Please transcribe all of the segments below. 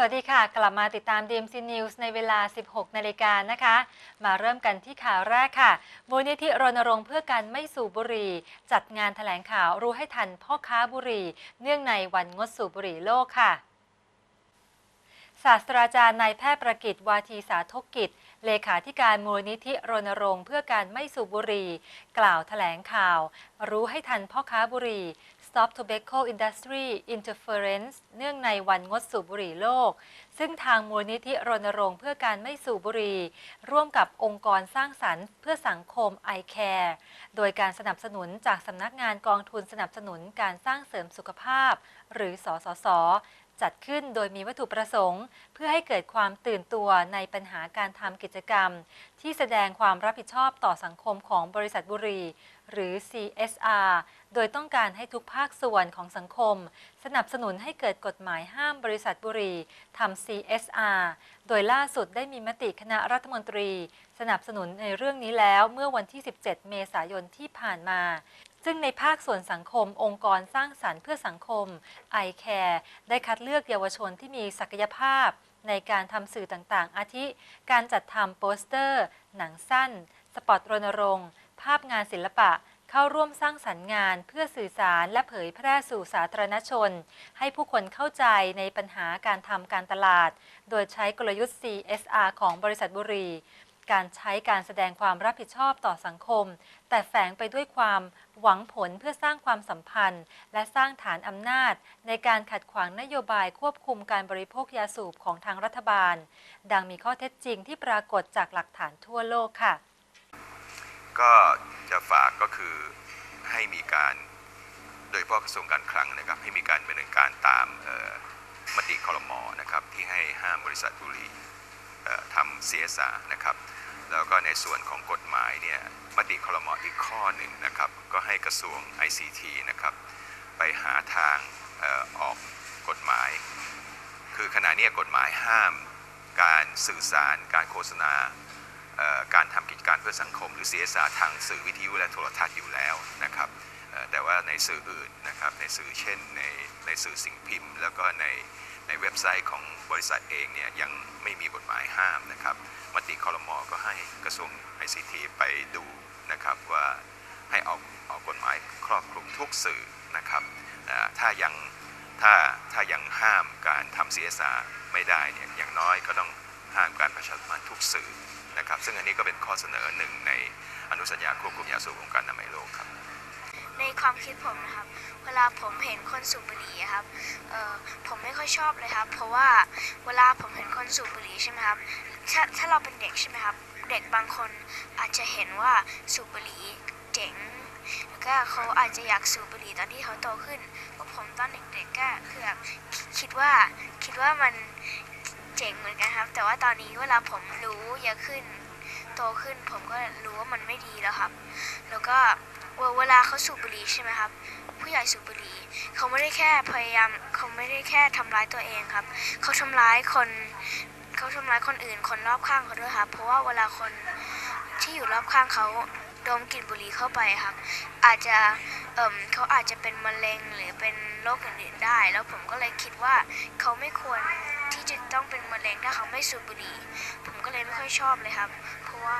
สวัสดีค่ะ กลับมาติดตาม DMC News ในเวลา 16 นาฬิกานะคะ มาเริ่มกันที่ข่าวแรกค่ะ มูลนิธิรณรงค์เพื่อการไม่สูบบุหรี่ จัดงานแถลงข่าวรู้ให้ทันพ่อค้าบุหรี่ เนื่องในวันงดสูบบุหรี่โลกค่ะ ศาสตราจารย์นายแพทย์ประกิตวาทีสาธกิจ เลขาธิการมูลนิธิรณรงค์เพื่อการไม่สูบบุหรี่ กล่าวแถลงข่าว รู้ให้ทันพ่อค้าบุหรี่ Stop Tobacco Industry Interference เนื่องในวันงดสูบบุหรี่โลก ซึ่งทางมูลนิธิรณรงค์เพื่อการไม่สูบบุหรี่ ร่วมกับองค์กรสร้างสรรค์เพื่อสังคม i Care โดยการสนับสนุนจากสำนักงานกองทุนสนับสนุนการสร้างเสริมสุขภาพ หรือสสส จัดขึ้นโดยมีวัตถุประสงค์ เพื่อให้เกิดความตื่นตัวในปัญหาการทำกิจกรรม ที่แสดงความรับผิดชอบต่อสังคมของบริษัทบุรี หรือ CSR โดยต้องการให้ทุกภาคส่วนของสังคม สนับสนุนให้เกิดกฎหมายห้ามบริษัทบุรีทำ CSR โดยล่าสุดได้มีมติคณะรัฐมนตรี สนับสนุนในเรื่องนี้แล้วเมื่อวันที่ 17 เมษายนที่ผ่านมา ซึ่งในภาคส่วนสังคม องค์กรสร้างสรรค์เพื่อสังคม i Care ได้คัดเลือกเยาวชนที่มีศักยภาพ ในการทำสื่อต่างๆ อาทิ การจัดทำโปสเตอร์ หนังสั้น สปอตรณรงค์ ภาพงานศิลปะเข้าร่วมสร้างสรรค์งานเพื่อสื่อสารและเผยแพร่สู่สาธารณชน ให้ผู้คนเข้าใจในปัญหาการทำการตลาด โดยใช้กลยุทธ์ CSR ของบริษัทบุรี การใช้การแสดงความรับผิดชอบต่อสังคม แต่แฝงไปด้วยความหวังผลเพื่อสร้างความสัมพันธ์ และสร้างฐานอำนาจ ในการขัดขวางนโยบายควบคุมการบริโภคยาสูบของทางรัฐบาล ดังมีข้อเท็จจริงที่ปรากฏจากหลักฐานทั่วโลกค่ะ ก็จะฝากก็คือให้มีการโดยเฉพาะกระทรวงการคลังนะครับให้มีการดำเนินการตามมติคอรมอนะครับที่ให้ห้ามบริษัทบุหรี่เอ่อทำ CSR นะครับ แล้วก็ในส่วนของกฎหมายเนี่ยมติคอรมออีกข้อหนึ่งนะครับก็ให้กระทรวง ICT นะครับไปหาทางออกกฎหมาย คือขณะนี้กฎหมายห้ามการสื่อสาร การโฆษณาการทำกิจการเพื่อสังคม หรือ CSR ทางสื่อวิทยุและโทรทัศน์อยู่แล้วนะครับแต่ว่าในสื่ออื่นนะครับในสื่อเช่นในในสื่อสิ่งพิมพ์ แล้วก็ในในเว็บไซต์ของบริษัทเองเนี่ยยังไม่มีกฎหมายห้ามนะครับ มติคอรมอก็ให้กระทรวง ICT ไปดูนะครับว่าให้ออกออกกฎหมายครอบคลุมทุกสื่อนะครับถ้ายังถ้าถ้ายังห้ามการทำ CSR ไม่ได้เนี่ยอย่างน้อยก็ต้องห้ามการประชาสัมพันธ์ทุกสื่อนะครับซึ่งอันนี้ก็เป็นข้อเสนอหนึ่งในอนุสัญญาควบคุมยาสูบองค์การอนามัยโลกครับ ในความคิดผมนะครับ เวลาผมเห็นคนสูบบุหรี่ครับเอ่อผมไม่ค่อยชอบเลยครับ เพราะว่าเวลาผมเห็นคนสูบบุหรี่ใช่ไหมครับถ้าถ้าเราเป็นเด็กใช่ไหมครับ เด็กบางคนอาจจะเห็นว่าสูบบุหรี่เจ๋งแล้วก็เขาอาจจะอยากสูบบุหรี่ตอนที่เขาโตขึ้นพวกผมตอนเด็กๆก็คือคิดว่าคิดว่ามันเจ๋งเหมือนกันครับ แต่ว่าตอนนี้เวลาผมรู้เยอะขึ้น โตขึ้น ผมก็รู้ว่ามันไม่ดีแล้วครับ แล้วก็เวเวลาเขาสูบบุหรี่ใช่ไหมครับ ผู้ใหญ่สูบบุหรี่เขาไม่ได้แค่พยายามเขาไม่ได้แค่ทำร้ายตัวเองครับ เขาทำร้ายคนเขาทำร้ายคนอื่น คนรอบข้างเขาด้วยครับ เพราะว่าเวลาคนที่อยู่รอบข้างเขาดมกลิ่นบุหรี่เข้าไปครับ อาจจะเอ่มเขาอาจจะเป็นมะเร็งหรือเป็นโรคอื่นๆได้ แล้วผมก็เลยคิดว่าเขาไม่ควร จะต้องเป็นมะเร็งถ้าเขาไม่สูบบุหรี่ ผมก็เลยไม่ค่อยชอบเลยครับ เพราะว่า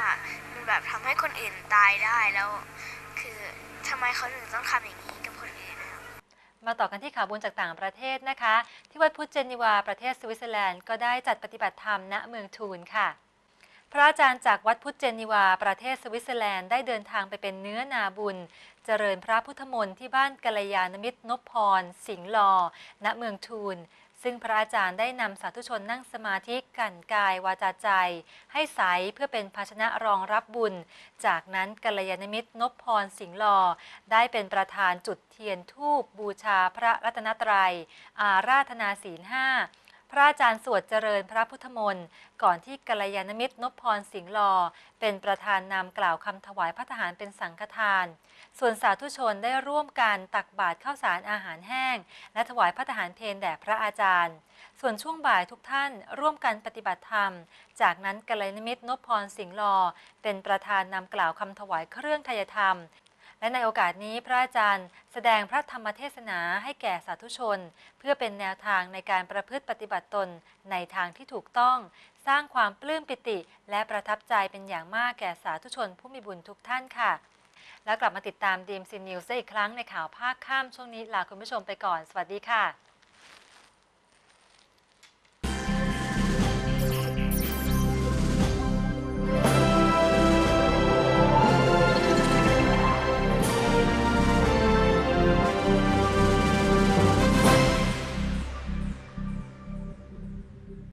มันแบบทำให้คนอื่นตายได้แล้ว คือทำไมเขาถึงต้องทำอย่างนี้กับคนอื่นนะครับมาต่อกันที่ข่าวบุญจากต่างประเทศนะคะ ที่วัดพุทธเจนีวาประเทศสวิตเซอร์แลนด์ก็ได้จัดปฏิบัติธรรมณเมืองทูนค่ะพระอาจารย์จากวัดพุทธเจนีวา ประเทศสวิตเซอร์แลนด์ได้เดินทางไปเป็นเนื้อนาบุญ เจริญพระพุทธมนต์ที่บ้านกัลยาณมิตรนพพร สิงห์ลอ ณ เมืองทูน ซึ่งพระอาจารย์ได้นำสาธุชนนั่งสมาธิกันกายวาจาใจ ให้ใสเพื่อเป็นภาชนะรองรับบุญ จากนั้นกัลยาณมิตรนพพรสิงห์ลอ ได้เป็นประธานจุดเทียนทูบบูชาพระรัตนตรัย อาราธนาศีลห้า พระอาจารย์สวดเจริญพระพุทธมนต์ ก่อนที่กัลยาณมิตรนพพรสิงห์ลอ เป็นประธานนำกล่าวคำถวายพระทหารเป็นสังฆทาน ส่วนสาธุชนได้ร่วมกันตักบาตรข้าวสารอาหารแห้ง และถวายพระทหารเพลแด่พระอาจารย์ ส่วนช่วงบ่ายทุกท่านร่วมกันปฏิบัติธรรม จากนั้นกัลยาณมิตรนพพรสิงห์ลอ เป็นประธานนำกล่าวคำถวายเครื่องทายธรรม และในโอกาสนี้พระอาจารย์แสดงพระธรรมเทศนาให้แก่สาธุชน เพื่อเป็นแนวทางในการประพฤติปฏิบัติตนในทางที่ถูกต้อง สร้างความปลื้มปิติ และประทับใจเป็นอย่างมากแก่สาธุชนผู้มีบุญทุกท่านค่ะ แล้วกลับมาติดตามดีมซีนิวส์ได้อีกครั้งในข่าวภาคข้ามช่วงนี้ลาคุณผู้ชมไปก่อน สวัสดีค่ะ